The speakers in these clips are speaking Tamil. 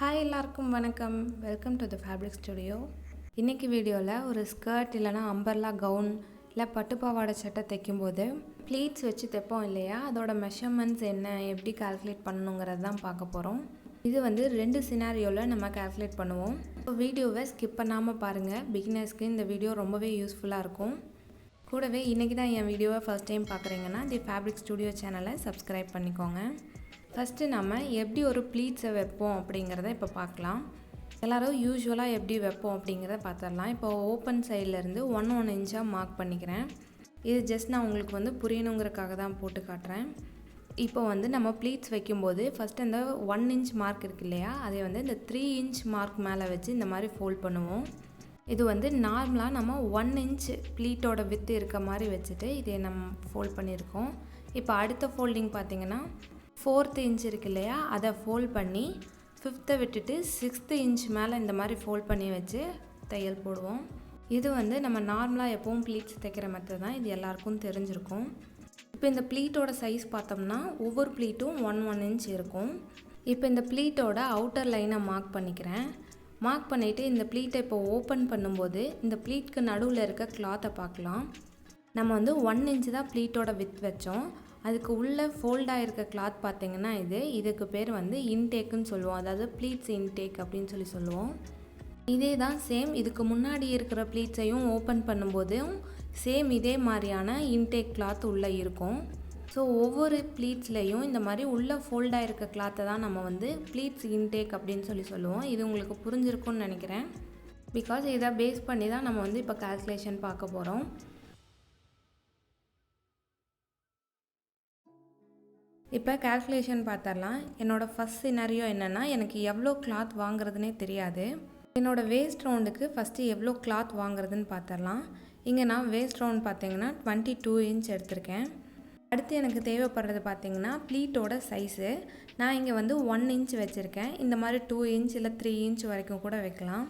ஹாய் எல்லாருக்கும் வணக்கம். Welcome to the fabric studio இன்றைக்கி வீடியோவில் ஒரு ஸ்கர்ட் இல்லைனா அம்பர்லா கவுன் இல்லை பட்டுப்பாவாடை சட்டை தைக்கும்போது ப்ளீட்ஸ் வச்சு தைப்போம் இல்லையா? அதோட மெஷர்மெண்ட்ஸ் என்ன? எப்படி கால்குலேட் பண்ணணுங்கிறது தான் பார்க்க போகிறோம் இது வந்து ரெண்டு சினாரியோவில் நம்ம கால்குலேட் பண்ணுவோம். ஸோ வீடியோவை ஸ்கிப் பண்ணாமல் பாருங்கள் பிகினர்ஸ்க்கு இந்த வீடியோ ரொம்பவே யூஸ்ஃபுல்லாக இருக்கும். கூடவே இன்றைக்கி தான் என் வீடியோவை ஃபஸ்ட் டைம் பார்க்குறீங்கன்னா தி ஃபேப்ரிக் ஸ்டுடியோ சேனலை சப்ஸ்கிரைப் பண்ணிக்கோங்க. ஃபஸ்ட்டு நம்ம எப்படி ஒரு ப்ளீட்ஸை வைப்போம் அப்படிங்கிறத இப்போ பார்க்கலாம். எல்லோரும் யூஸ்வலாக எப்படி வைப்போம் அப்படிங்கிறத பார்த்துடலாம். இப்போ ஓப்பன் சைட்லேருந்து ஒன் ஒன் இன்ச்சாக மார்க் பண்ணிக்கிறேன். இது ஜஸ்ட் நான் உங்களுக்கு வந்து புரியணுங்கிறதுக்காக தான் போட்டு காட்டுறேன். இப்போ வந்து நம்ம ப்ளீட்ஸ் வைக்கும்போது ஃபஸ்ட்டு இந்த ஒன் இன்ச் மார்க் இருக்கு இல்லையா? அதை வந்து இந்த த்ரீ இன்ச் மார்க் மேலே வச்சு இந்த மாதிரி ஃபோல்ட் பண்ணுவோம். இது வந்து நார்மலாக நம்ம ஒன் இன்ச் ப்ளீட்டோட வித்து இருக்க மாதிரி வச்சுட்டு இதை நம்ம ஃபோல்ட் பண்ணியிருக்கோம். இப்போ அடுத்த ஃபோல்டிங் பார்த்திங்கன்னா ஃபோர்த்து இன்ச் இருக்கு இல்லையா? அதை ஃபோல்ட் பண்ணி ஃபிஃப்த்தை விட்டுட்டு சிக்ஸ்த்து இன்ச் மேலே இந்த மாதிரி ஃபோல்ட் பண்ணி வச்சு தையல் போடுவோம். இது வந்து நம்ம நார்மலாக எப்பவும் ப்ளீட்ஸ் தைக்கிற மெத்தட் தான். இது எல்லாருக்கும் தெரிஞ்சிருக்கும். இப்போ இந்த ப்ளீட்டோட சைஸ் பார்த்தோம்னா ஒவ்வொரு ப்ளீட்டும் ஒன் ஒன் இன்ச் இருக்கும். இப்போ இந்த ப்ளீட்டோட அவுட்டர் லைனை மார்க் பண்ணிக்கிறேன். மார்க் பண்ணிவிட்டு இந்த ப்ளீட்டை இப்போ ஓப்பன் பண்ணும்போது இந்த ப்ளீட்க்கு நடுவில் இருக்க கிளாத்தை பார்க்கலாம். நம்ம வந்து ஒன் இன்ச் தான் ப்ளீட்டோட வித் வச்சோம். அதுக்கு உள்ளே ஃபோல்டாக இருக்க கிளாத் பார்த்திங்கன்னா இது. இதுக்கு பேர் வந்து இன்டேக்குன்னு சொல்லுவோம். அதாவது ப்ளீட்ஸ் இன்டேக் அப்படின்னு சொல்லி சொல்லுவோம். இதே தான் சேம் இதுக்கு முன்னாடி இருக்கிற ப்ளீட்ஸையும் ஓப்பன் பண்ணும்போதும் சேம் இதே மாதிரியான இன்டேக் கிளாத் உள்ளே இருக்கும். ஸோ ஒவ்வொரு ப்ளீட்ஸ்லேயும் இந்த மாதிரி உள்ளே ஃபோல்டாக இருக்க கிளாத்தை தான் நம்ம வந்து ப்ளீட்ஸ் இன்டேக் அப்படின்னு சொல்லி சொல்லுவோம். இது உங்களுக்கு புரிஞ்சிருக்கும்னு நினைக்கிறேன். பிகாஸ் இதை பேஸ் பண்ணி தான் நம்ம வந்து இப்போ கால்குலேஷன் பார்க்க போகிறோம் இப்போ கால்குலேஷன் பார்த்துடலாம். என்னோடய ஃபஸ்ட் சினாரியோ என்னென்னா எனக்கு எவ்வளோ கிளாத் வாங்குறதுனே தெரியாது. என்னோடய வேஸ்ட் ரவுண்டுக்கு ஃபஸ்ட்டு எவ்வளோ கிளாத் வாங்குறதுன்னு பார்த்துடலாம். இங்கே நான் வேஸ்ட் ரவுண்ட் பார்த்தீங்கன்னா டுவெண்ட்டி டூ இன்ச் எடுத்திருக்கேன். அடுத்து எனக்கு தேவைப்படுறது பார்த்தீங்கன்னா ப்ளீட்டோட சைஸு நான் இங்கே வந்து ஒன் இன்ச் வச்சுருக்கேன். இந்த மாதிரி டூ இன்ச் இல்லை த்ரீ இன்ச் வரைக்கும் கூட வைக்கலாம்.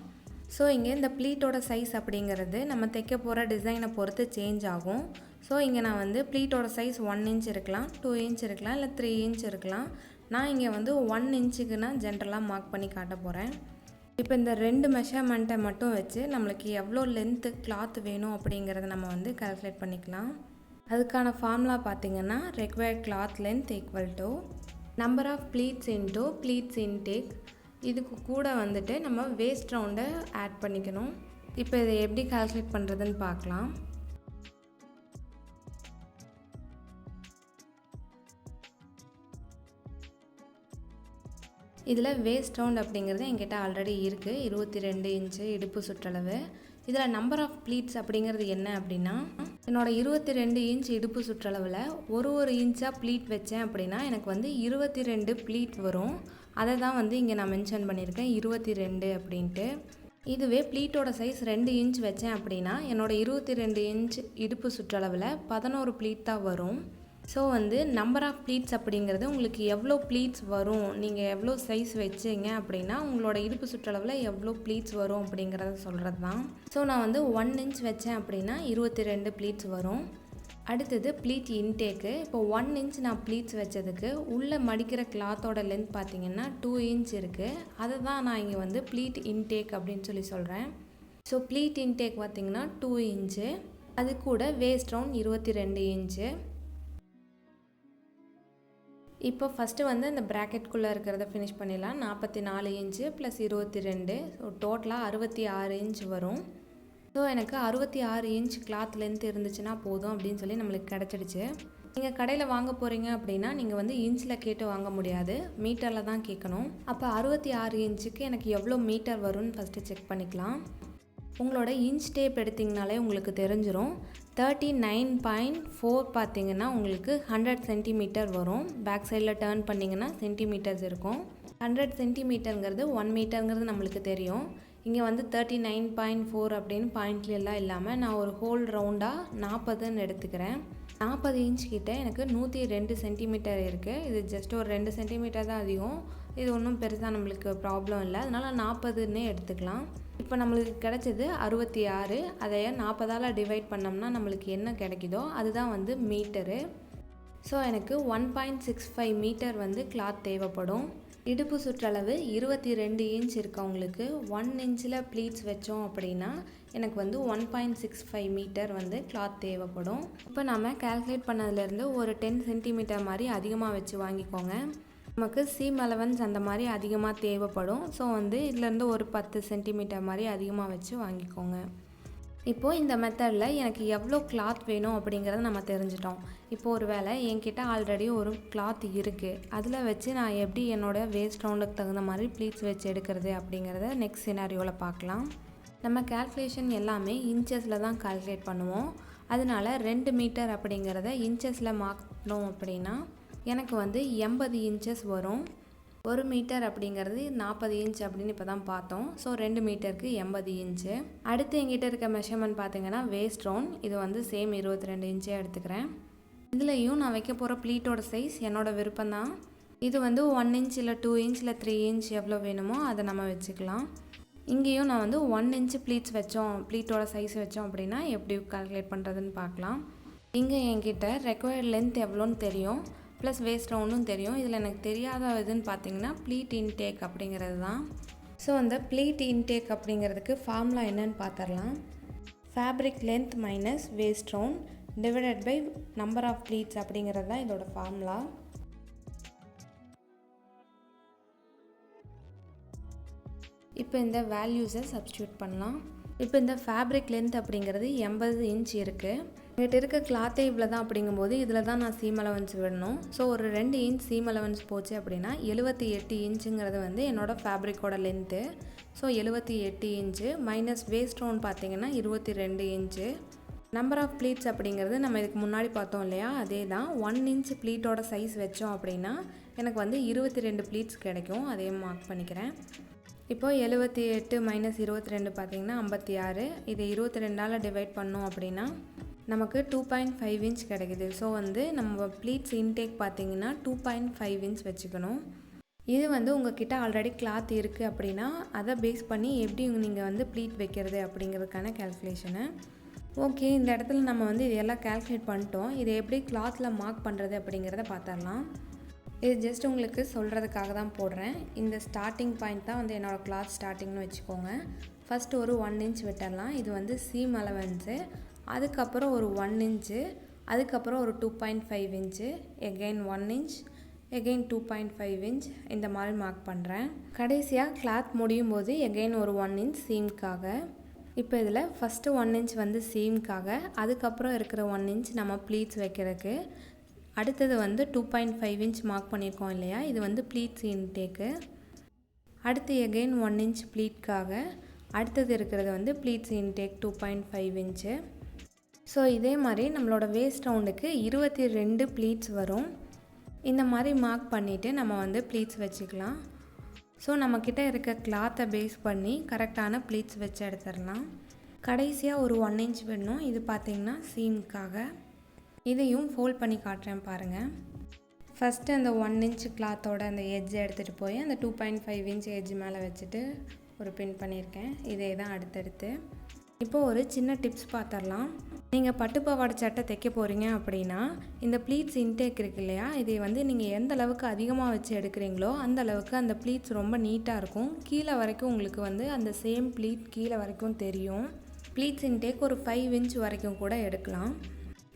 ஸோ இங்கே இந்த ப்ளீட்டோட சைஸ் அப்படிங்கிறது நம்ம தைக்க போகிற டிசைனை பொறுத்து சேஞ்ச் ஆகும். ஸோ இங்கே நான் வந்து ப்ளீட்டோட சைஸ் ஒன் இன்ச் இருக்கலாம் டூ இன்ச் இருக்கலாம் இல்லை த்ரீ இன்ச் இருக்கலாம். நான் இங்கே வந்து ஒன் இன்ச்சுக்கு நான் ஜென்ரலாக மார்க் பண்ணி காட்ட போகிறேன் இப்போ இந்த ரெண்டு மெஷர்மெண்ட்டை மட்டும் வச்சு நம்மளுக்கு எவ்வளோ லென்த்து கிளாத் வேணும் அப்படிங்கிறத நம்ம வந்து கால்குலேட் பண்ணிக்கலாம். அதுக்கான ஃபார்முலா பார்த்திங்கன்னா required cloth length equal to number of pleats into pleats intake இதுக்கு கூட வந்துட்டு நம்ம வேஸ்ட் ரவுண்டை ஆட் பண்ணிக்கணும். இப்போ இதை எப்படி கால்குலேட் பண்ணுறதுன்னு பார்க்கலாம் இதில் வேஸ்ட் ரவுண்ட் அப்படிங்கிறது என்கிட்ட ஆல்ரெடி இருக்குது இருபத்தி ரெண்டு இன்ச்சு இடுப்பு சுற்றளவு. இதில் நம்பர் ஆஃப் ப்ளீட்ஸ் அப்படிங்கிறது என்ன அப்படின்னா என்னோடய இருபத்தி ரெண்டு இன்ச் இடுப்பு சுற்றளவில் ஒரு ஒரு இன்ச்சாக ப்ளீட் வச்சேன் அப்படின்னா எனக்கு வந்து இருபத்தி ரெண்டு ப்ளீட் வரும். அதை தான் வந்து இங்கே நான் மென்ஷன் பண்ணியிருக்கேன் இருபத்தி ரெண்டு அப்படின்ட்டு. இதுவே ப்ளீட்டோட சைஸ் ரெண்டு இன்ச் வச்சேன் அப்படின்னா என்னோடய இருபத்தி ரெண்டு இன்ச் இடுப்பு சுற்றளவில் பதினோரு ப்ளீட் தான் வரும். ஸோ வந்து நம்பர் ஆஃப் ப்ளீட்ஸ் அப்படிங்கிறது உங்களுக்கு எவ்வளோ ப்ளீட்ஸ் வரும்? நீங்கள் எவ்வளோ சைஸ் வச்சிங்க அப்படின்னா உங்களோட இடுப்பு சுற்றளவில் எவ்வளோ ப்ளீட்ஸ் வரும் அப்படிங்கிறத சொல்கிறது தான் ஸோ நான் வந்து ஒன் இன்ச் வச்சேன் அப்படின்னா இருபத்தி ரெண்டு ப்ளீட்ஸ் வரும். அடுத்தது ப்ளீட் இன்டேக்கு இப்போ ஒன் இன்ச் நான் ப்ளீட்ஸ் வச்சதுக்கு உள்ளே மடிக்கிற கிளாத்தோட லென்த் பார்த்திங்கன்னா டூ இன்ச் இருக்குது அதை தான் நான் இங்கே வந்து ப்ளீட் இன்டேக் அப்படின்னு சொல்லி சொல்கிறேன் ஸோ ப்ளீட் இன்டேக் பார்த்திங்கன்னா டூ இன்ச்சு அது கூட வேஸ்ட் ரவுண்ட் இருபத்தி ரெண்டு இன்ச்சு இப்போ ஃபஸ்ட்டு வந்து இந்த ப்ராக்கெட்குள்ளே இருக்கிறத ஃபினிஷ் பண்ணிடலாம். நாற்பத்தி நாலு இன்ச்சு ப்ளஸ் இருபத்தி ரெண்டு ஸோ டோட்டலாக அறுபத்தி ஆறு இன்ச் வரும். ஸோ எனக்கு அறுபத்தி ஆறு இன்ச் கிளாத் லென்த் இருந்துச்சுன்னா போதும் அப்படின்னு சொல்லி நம்மளுக்கு கிடச்சிடுச்சு. நீங்கள் கடையில் வாங்க போகிறீங்க அப்படின்னா நீங்கள் வந்து இன்ச்சில் கேட்டு வாங்க முடியாது. மீட்டரில் தான் கேட்கணும். அப்போ அறுபத்தி ஆறு இன்ச்சுக்கு எனக்கு எவ்வளோ மீட்டர் வரும்னு ஃபஸ்ட்டு செக் பண்ணிக்கலாம். உங்களோட இன்ச் டேப் எடுத்திங்கனாலே உங்களுக்கு தெரிஞ்சிடும் தேர்ட்டி நைன் பாயிண்ட் ஃபோர் பார்த்தீங்கன்னா உங்களுக்கு ஹண்ட்ரட் சென்டிமீட்டர் வரும். பேக் சைடில் டேர்ன் பண்ணிங்கன்னா சென்டிமீட்டர்ஸ் இருக்கும். ஹண்ட்ரட் சென்டிமீட்டருங்கிறது ஒன் மீட்டருங்கிறது நம்மளுக்கு தெரியும். இங்கே வந்து தேர்ட்டி நைன் பாயிண்ட் ஃபோர் அப்படின்னு பாயிண்ட்லாம் இல்லாமல் நான் ஒரு ஹோல் ரவுண்டாக நாற்பதுன்னு எடுத்துக்கிறேன். நாற்பது இன்ச் கிட்டே எனக்கு நூற்றி ரெண்டு சென்டிமீட்டர் இருக்குது இது ஜஸ்ட் ஒரு ரெண்டு சென்டிமீட்டர் தான் அதிகம். இது ஒன்றும் பெருசாக நம்மளுக்கு ப்ராப்ளம் இல்லை. அதனால் நாற்பதுன்னே எடுத்துக்கலாம். இப்போ நம்மளுக்கு கிடைச்சது அறுபத்தி ஆறு. அதை நாற்பதால் டிவைட் பண்ணோம்னா நம்மளுக்கு என்ன கிடைக்குதோ அதுதான் வந்து மீட்டரு ஸோ எனக்கு one point six five metre வந்து கிளாத் தேவைப்படும். இடுப்பு சுற்றளவு இருபத்தி ரெண்டு இன்ச் இருக்கவங்களுக்கு ஒன் இன்ச்சில் ப்ளீட்ஸ் வச்சோம் அப்படின்னா எனக்கு வந்து one point six five metre வந்து கிளாத் தேவைப்படும். இப்போ நம்ம கால்குலேட் பண்ணதுலேருந்து ஒரு டென் சென்டிமீட்டர் மாதிரி அதிகமாக வச்சு வாங்கிக்கோங்க. நமக்கு சீம் அலவன்ஸ் அந்த மாதிரி அதிகமாக தேவைப்படும். ஸோ வந்து இதுலேருந்து ஒரு பத்து சென்டிமீட்டர் மாதிரி அதிகமாக வச்சு வாங்கிக்கோங்க. இப்போது இந்த மெத்தடில் எனக்கு எவ்வளோ கிளாத் வேணும் அப்படிங்கிறத நம்ம தெரிஞ்சிட்டோம். இப்போது ஒரு வேளை என்கிட்ட ஆல்ரெடி ஒரு கிளாத் இருக்குது அதில் வச்சு நான் எப்படி என்னோடய வேஸ்ட் ரவுண்டுக்கு தகுந்த மாதிரி ப்ளீட்ஸ் வச்சு எடுக்கிறது அப்படிங்கிறத நெக்ஸ்ட் சினாரியோவில் பார்க்கலாம். நம்ம கால்குலேஷன் எல்லாமே இன்ச்சஸில் தான் கால்குலேட் பண்ணுவோம். அதனால ரெண்டு மீட்டர் அப்படிங்கிறத இன்ச்சஸில் மாற்றணும் அப்படின்னா எனக்கு வந்து எண்பது இன்ச்சஸ் வரும். ஒரு மீட்டர் அப்படிங்கிறது நாற்பது இன்ச் அப்படின்னு இப்போ தான் பார்த்தோம். ஸோ ரெண்டு மீட்டருக்கு எண்பது இன்ச்சு அடுத்து எங்கிட்ட இருக்க மெஷர்மெண்ட் பார்த்தீங்கன்னா வேஸ்ட் ரவுண்ட் இது வந்து சேம் இருபத்தி ரெண்டு இன்ச்சே எடுத்துக்கிறேன். இதுலேயும் நான் வைக்க போகிற ப்ளீட்டோட சைஸ் என்னோடய விருப்பம் தான் இது வந்து ஒன் இன்ச் இல்லை டூ இன்ச் இல்லை த்ரீ இன்ச் எவ்வளோ வேணுமோ அதை நம்ம வச்சுக்கலாம். இங்கேயும் நான் வந்து ஒன் இன்ச் ப்ளீட்ஸ் வச்சோம். ப்ளீட்டோட சைஸ் வச்சோம் அப்படின்னா எப்படி கால்குலேட் பண்ணுறதுன்னு பார்க்கலாம். இங்கே என்கிட்ட ரெக்வயர்ட் லென்த் எவ்வளோன்னு தெரியும். ப்ளஸ் வேஸ்ட் ரவுண்டும் தெரியும். இதில் எனக்கு தெரியாத இதுன்னு பார்த்தீங்கன்னா ப்ளீட் இன்டேக் அப்படிங்கிறது தான். ஸோ அந்த ப்ளீட் இன்டேக் அப்படிங்கிறதுக்கு ஃபார்முலா என்னன்னு பார்த்துடலாம் fabric length minus waist round divided by number of pleats அப்படிங்கிறது தான் இதோட ஃபார்முலா இப்போ இந்த வேல்யூஸை சப்ஸ்டியூட் பண்ணலாம். இப்போ இந்த ஃபேப்ரிக் லென்த் அப்படிங்கிறது எண்பது இன்ச் இருக்குது எங்கிட்ட இருக்க கிளாத்தே இவ்வளோ தான் அப்படிங்கும்போது இதில் தான் நான் சீம் அலவன்ஸ் விடணும். ஸோ ஒரு ரெண்டு இன்ச் சீம் அலவன்ஸ் போச்சு அப்படின்னா எழுபத்தி எட்டு இன்ச்சுங்கிறது வந்து என்னோடய ஃபேப்ரிக்கோட லென்த்து ஸோ எழுபத்தி எட்டு இன்ச்சு மைனஸ் வேஸ்ட் ரவுண்ட் பார்த்தீங்கன்னா இருபத்தி ரெண்டு இன்ச்சு நம்பர் ஆஃப் ப்ளீட்ஸ் அப்படிங்கிறது நம்ம இதுக்கு முன்னாடி பார்த்தோம் இல்லையா? அதே தான் ஒன் இன்ச் ப்ளீட்டோட சைஸ் வச்சோம் அப்படின்னா எனக்கு வந்து இருபத்தி ரெண்டு ப்ளீட்ஸ் கிடைக்கும். அதையும் மார்க் பண்ணிக்கிறேன். இப்போது எழுபத்தி எட்டு மைனஸ் இருபத்தி ரெண்டு பார்த்தீங்கன்னா ஐம்பத்தி ஆறு. இதை இருபத்தி ரெண்டால் டிவைட் பண்ணோம் அப்படின்னா நமக்கு டூ பாயிண்ட் ஃபைவ் இன்ச் கிடைக்குது. ஸோ வந்து நம்ம ப்ளீட்ஸ் இன்டேக் பார்த்தீங்கன்னா டூ பாயிண்ட் ஃபைவ் இன்ச் வச்சுக்கணும். இது வந்து உங்ககிட்ட ஆல்ரெடி கிளாத் இருக்குது அப்படின்னா அதை பேஸ் பண்ணி எப்படி நீங்கள் வந்து ப்ளீட் வைக்கிறது அப்படிங்கிறதுக்கான கேல்குலேஷனு ஓகே இந்த இடத்துல நம்ம வந்து இதெல்லாம் கேல்குலேட் பண்ணிட்டோம். இதை எப்படி கிளாத்தில் மார்க் பண்ணுறது அப்படிங்கிறத பார்த்துடலாம். இது ஜஸ்ட் உங்களுக்கு சொல்கிறதுக்காக தான் போடுறேன். இந்த ஸ்டார்டிங் பாயிண்ட் தான் வந்து என்னோடய கிளாத் ஸ்டார்டிங்னு வச்சுக்கோங்க. ஃபஸ்ட்டு ஒரு ஒன் இன்ச் விட்டுடலாம். இது வந்து சீம் அலவன்ஸு அதுக்கப்புறம் ஒரு ஒன் இன்ச்சு அதுக்கப்புறம் ஒரு two point five inch again one inch again two point five inch இந்த மாதிரி மார்க் பண்ணுறேன் கடைசியாக கிளாத் முடியும் போது எகெயின் ஒரு ஒன் இன்ச் சீம்க்காக இப்போ இதில் ஃபஸ்ட்டு ஒன் இன்ச் வந்து சீம்க்காக அதுக்கப்புறம் இருக்கிற ஒன் இன்ச் நம்ம ப்ளீட்ஸ் வைக்கிறதுக்கு. அடுத்தது வந்து two point five inch mark பண்ணியிருக்கோம் இல்லையா? இது வந்து ப்ளீட்ஸ் இன்டேக்கு அடுத்து எகெயின் ஒன் இன்ச் ப்ளீட்காக அடுத்தது இருக்கிறது வந்து pleats intake two point five inch so இதே மாதிரி நம்மளோட வேஸ்ட் ரவுண்டுக்கு இருபத்தி ரெண்டு ப்ளீட்ஸ் வரும். இந்த மாதிரி மார்க் பண்ணிவிட்டு நம்ம வந்து ப்ளீட்ஸ் வச்சுக்கலாம். ஸோ நம்மக்கிட்ட இருக்க கிளாத்தை பேஸ் பண்ணி கரெக்டான ப்ளீட்ஸ் வச்சு எடுத்துடலாம். கடைசியாக ஒரு ஒன் இன்ச் வேணும். இது பார்த்திங்கன்னா சீனுக்காக இதையும் ஃபோல்ட் பண்ணி காட்டுறேன் பாருங்கள் ஃபஸ்ட்டு அந்த ஒன் இன்ச் கிளாத்தோட அந்த எட்ஜை எடுத்துகிட்டு போய் அந்த two point five inch edge மேலே வச்சுட்டு ஒரு பின் பண்ணியிருக்கேன். இதே தான் அடுத்தடுத்து. இப்போது ஒரு சின்ன டிப்ஸ் பார்த்துடலாம் நீங்கள் பட்டுப்பாவாடை சட்டை தைக்க போகிறீங்க அப்படின்னா இந்த ப்ளீட்ஸ் இன்டேக் இருக்கு இல்லையா? இதை வந்து நீங்கள் எந்த அளவுக்கு அதிகமாக வச்சு எடுக்கிறீங்களோ அந்த அளவுக்கு அந்த ப்ளீட்ஸ் ரொம்ப நீட்டாக இருக்கும். கீழே வரைக்கும் உங்களுக்கு வந்து அந்த சேம் ப்ளீட் கீழே வரைக்கும் தெரியும். ப்ளீட்ஸ் இன்டேக் ஒரு ஃபைவ் இன்ச் வரைக்கும் கூட எடுக்கலாம்.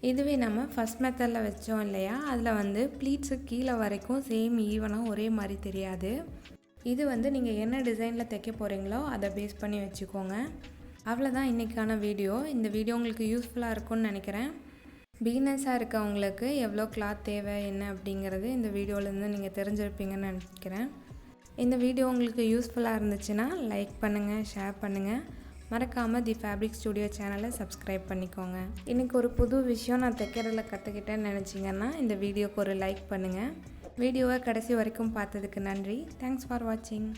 இதுவே நம்ம ஃபஸ்ட் மெத்தடில் வச்சோம் இல்லையா? அதில் வந்து ப்ளீட்ஸு கீழே வரைக்கும் சேம் ஈவனாக ஒரே மாதிரி தெரியாது. இது வந்து நீங்கள் என்ன டிசைனில் தைக்க போகிறீங்களோ அதை பேஸ் பண்ணி வச்சுக்கோங்க. அவ்வளோதான் இன்றைக்கான வீடியோ இந்த வீடியோ உங்களுக்கு யூஸ்ஃபுல்லாக இருக்கும்னு நினைக்கிறேன். பிகினர்ஸாக இருக்கவங்களுக்கு எவ்வளோ கிளாத் தேவை என்ன அப்படிங்கிறது இந்த வீடியோலேருந்து நீங்கள் தெரிஞ்சிருப்பீங்கன்னு நினைக்கிறேன். இந்த வீடியோ உங்களுக்கு யூஸ்ஃபுல்லாக இருந்துச்சுன்னா லைக் பண்ணுங்கள் ஷேர் பண்ணுங்கள் மறக்காமல் தி ஃபேப்ரிக் ஸ்டுடியோ சேனலை சப்ஸ்கிரைப் பண்ணிக்கோங்க. இன்றைக்கி ஒரு புது விஷயம் நான் தைக்கிறதுல கற்றுக்கிட்டேன்னு நினச்சிங்கன்னா இந்த வீடியோக்கு ஒரு லைக் பண்ணுங்கள் வீடியோவை கடைசி வரைக்கும் பார்த்ததுக்கு நன்றி. தேங்க்ஸ் ஃபார் வாட்சிங்